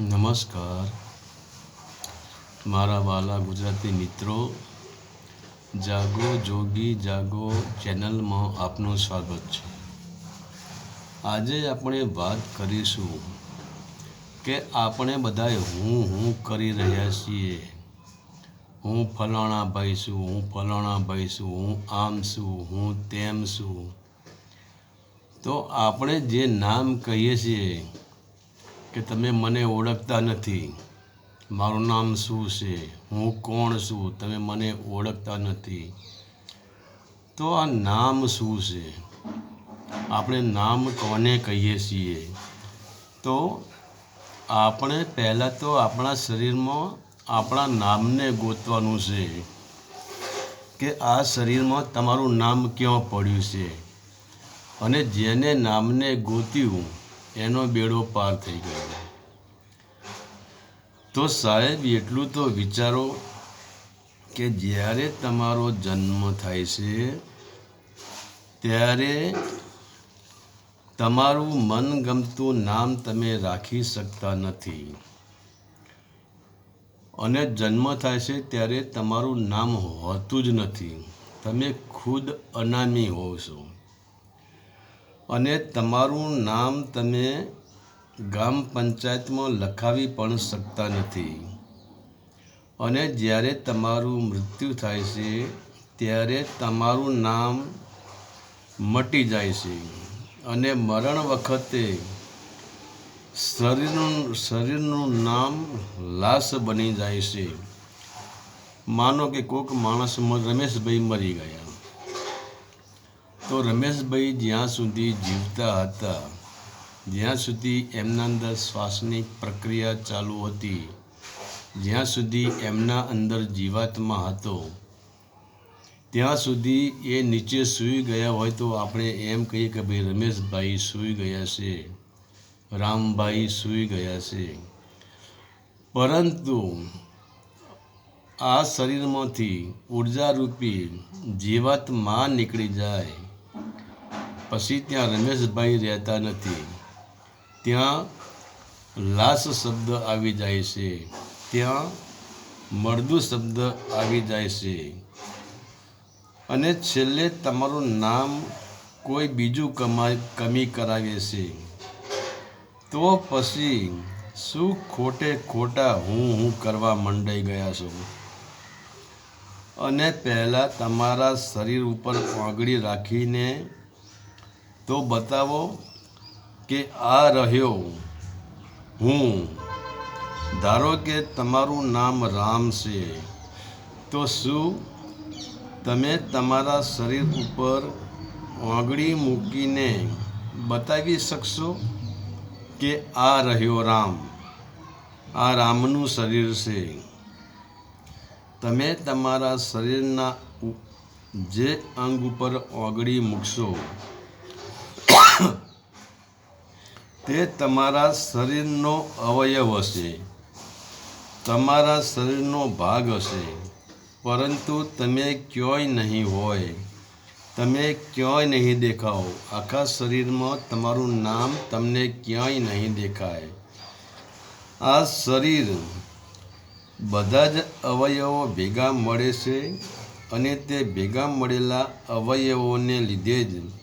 નમસ્કાર. મારા વાલા ગુજરાતી મિત્રો, જાગો જોગી જાગો ચેનલમાં આપનું સ્વાગત છે. આજે આપણે વાત કરીશું કે આપણે બધાએ હું હું કરી રહ્યા છીએ. હું ફલાણા ભાઈ છું, હું ફલાણા ભાઈ છું, હું આમ છું, હું તેમ છું. તો આપણે જે નામ કહીએ છીએ કે તમે મને ઓળખતા નથી. મારું નામ શું છે? હું કોણ છું? તમે મને ઓળખતા નથી. તો આ નામ શું છે? આપણે નામ કોને કહીએ છીએ? તો આપણે પહેલાં તો આપણા શરીરમાં આપણા નામને ગોતવાનું છે કે આ શરીરમાં તમારું નામ ક્યાં પડ્યું છે? અને જેને નામને ગોત્યું એનો બેડો પાર થઈ ગયો. તો સાહેબ, એટલું તો વિચારો કે જ્યારે તમારો જન્મ થાય છે, ત્યારે તમારું મનગમતું નામ તમે રાખી શકતા નથી. અને જન્મ થાય છે ત્યારે તમારું નામ હોતું જ નથી. તમે ખુદ અનામી હોવ છો. અને તમારું નામ તમે ગામ પંચાયતમાં લખાવી પણ શકતા નથી. અને જ્યારે તમારું મૃત્યુ થાય છે, ત્યારે તમારું નામ મટી જાય છે. અને મરણ વખતે શરીરનું શરીરનું નામ લાશ બની જાય છે. માનો કે કોઈક માણસ રમેશભાઈ મરી ગયા. તો રમેશભાઈ જ્યાં સુધી જીવતા હતા, જ્યાં સુધી એમના અંદર શ્વાસની પ્રક્રિયા ચાલુ હતી, જ્યાં સુધી એમના અંદર જીવાતમાં હતો, ત્યાં સુધી એ નીચે સૂઈ ગયા હોય તો આપણે એમ કહીએ કે ભાઈ રમેશભાઈ સૂઈ ગયા છે, રામભાઈ સૂઈ ગયા છે. પરંતુ આ શરીરમાંથી ઉર્જારૂપી જીવાતમાં નીકળી જાય. પછી ત્યાં રમેશભાઈ રહેતા નથી. ત્યાં લાશ શબ્દ આવી જાય છે. ત્યાં મળદુ શબ્દ આવી જાય છે. અને છેલ્લે તમારું નામ કોઈ બીજું કમા કમી કરાવે છે. તો પછી શું ખોટે ખોટા હું હું કરવા મંડાઈ ગયા છું? અને પહેલાં તમારા શરીર ઉપર આંગળી રાખીને તો બતાવો કે આ રહ્યો હું. ધારો કે તમારું નામ રામ છે, તો શું તમે તમારા શરીર ઉપર આંગળી મૂકીને બતાવી શકશો કે આ રહ્યો રામ? આ રામનું શરીર છે. તમે તમારા શરીરના જે અંગ ઉપર ઓગળી મૂકશો તે તમારા શરીરનો અવયવ હશે. તમારા શરીરનો ભાગ હશે. પરંતુ તમે ક્યાંય નહીં હોય. તમે ક્યાંય નહીં દેખાઓ. આખા શરીરમાં તમારું નામ તમને ક્યાંય નહીં દેખાય. આ શરીર બધા જ અવયવો ભેગા મળે છે અને તે ભેગા મળેલા અવયવોને લીધે જ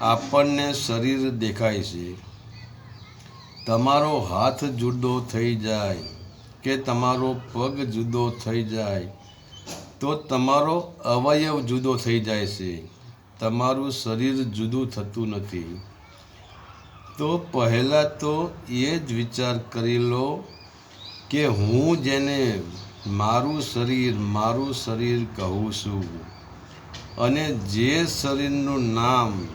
આપણને શરીર દેખાય છે. તમારો હાથ જુદો થઈ જાય કે તમારો પગ જુદો થઈ જાય, તો તમારો અવયવ જુદો થઈ જાય છે. તમારું શરીર જુદું થતું નથી. તો પહેલાં તો એ જ વિચાર કરી લો કે હું જેને મારું શરીર મારું શરીર કહું છું અને જે શરીરનું નામ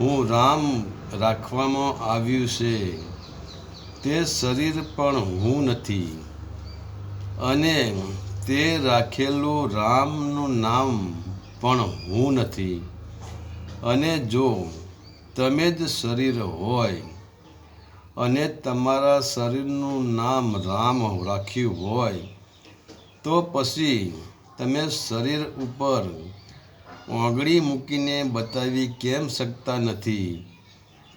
હું રામ રાખવામાં આવ્યું છે. તે શરીર પણ હું નથી. અને તે રાખેલું રામનું નામ પણ હું નથી. અને જો તમે જ શરીર હોય અને તમારા શરીરનું નામ રામ રાખ્યું હોય, તો પછી તમે શરીર ઉપર આંગળી મૂકીને બતાવી કેમ શકતા નથી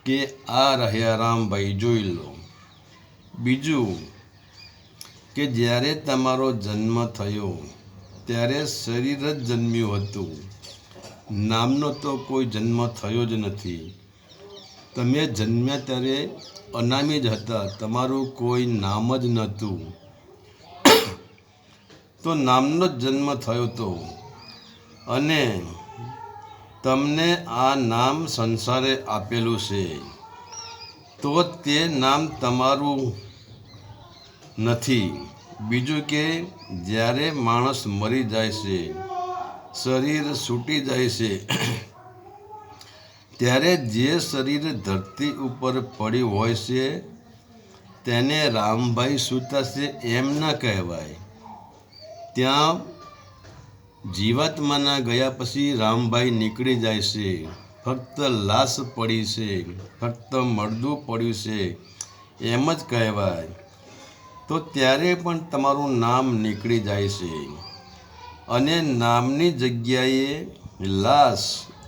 કે આ રહ્યા રામભાઈ જોઈ લો. બીજું કે જ્યારે તમારો જન્મ થયો, ત્યારે શરીર જ જન્મ્યું હતું. નામનો તો કોઈ જન્મ થયો જ નથી. તમે જન્મ્યા ત્યારે અનામી જ હતા, તમારું કોઈ નામ જ નહોતું. તો નામનો જ જન્મ થયો તો અને તમને આ નામ સંસારે આપેલું છે, તો તે નામ તમારું નથી. બીજું કે, જ્યારે માણસ મરી જાય છે, શરીર છૂટી જાય છે, ત્યારે જે શરીર ધરતી ઉપર પડ્યું હોય છે, તેને રામભાઈ સૂતા છે એમ ન કહેવાય. ત્યાં જીવાત્માના ગયા પછી રામભાઈ નીકળી જાય છે. ફક્ત લાશ પડી છે. ફક્ત મળદું પડ્યું છે. એમ જ કહેવાય. તો ત્યારે પણ તમારું નામ નીકળી જાય છે. અને નામની જગ્યાએ લાશ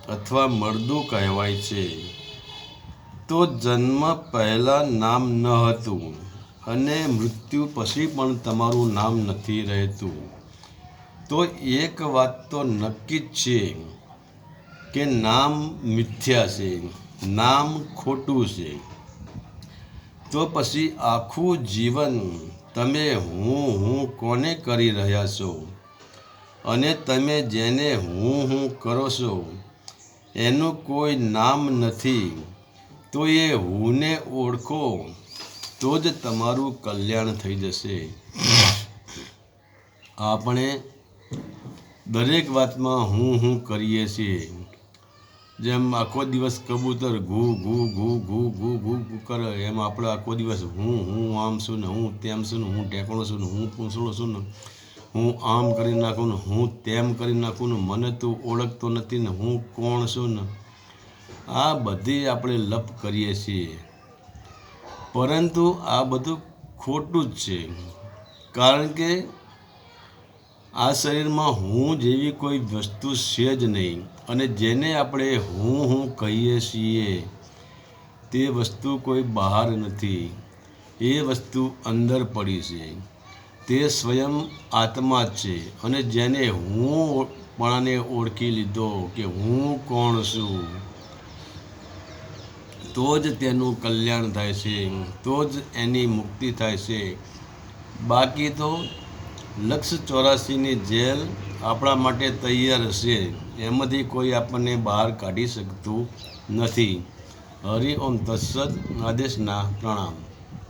અથવા મળદું કહેવાય છે. તો જન્મ પહેલાં નામ ન હતું. અને મૃત્યુ પછી પણ તમારું નામ નથી રહેતું. તો એક વાત તો નક્કી જ છે કે નામ મિથ્યા છે, નામ ખોટું છે. તો પછી આખું જીવન તમે હું હું કોને કરી રહ્યા છો? અને તમે જેને હું હું કરો છો, એનું કોઈ નામ નથી. તો એ હુંને ઓળખો, તો જ તમારું કલ્યાણ થઈ જશે. આપણે દરેક વાતમાં હું હું કરીએ છીએ. જેમ આખો દિવસ કબૂતર ઘૂ ઘૂ ઘૂ ઘૂ ઘૂ ઘૂ ઘૂ કરે, એમ આપણે આખો દિવસ હું હું, આમ છું ને હું, તેમ છું ને હું ટેકણો છું ને હું, પૂંછડો છું ને હું, આમ કરી નાખું ને હું, તેમ કરી નાખું ને મને તું ઓળખતો નથી ને હું કોણ છું ને. આ બધી આપણે લપ કરીએ છીએ. પરંતુ આ બધું ખોટું જ છે. કારણ કે આ શરીરમાં હું જેવી કોઈ વસ્તુ છે જ નહીં અને જેને આપણે હું હું કહીએ છીએ, તે વસ્તુ કોઈ બહાર નથી. એ વસ્તુ અંદર પડી છે. તે સ્વયં આત્મા છે અને જેને હું પણાને ઓળખી લીધો કે હું કોણ છું, તો જ તેનું કલ્યાણ થાય છે, તો જ એની મુક્તિ થાય છે. બાકી તો લક્ષ ચોરાસીની જેલ આપણા માટે તૈયાર હશે એમાંથી કોઈ આપણને બહાર કાઢી શકતું નથી. હરિ ઓમ તત્સદ આદેશના પ્રણામ.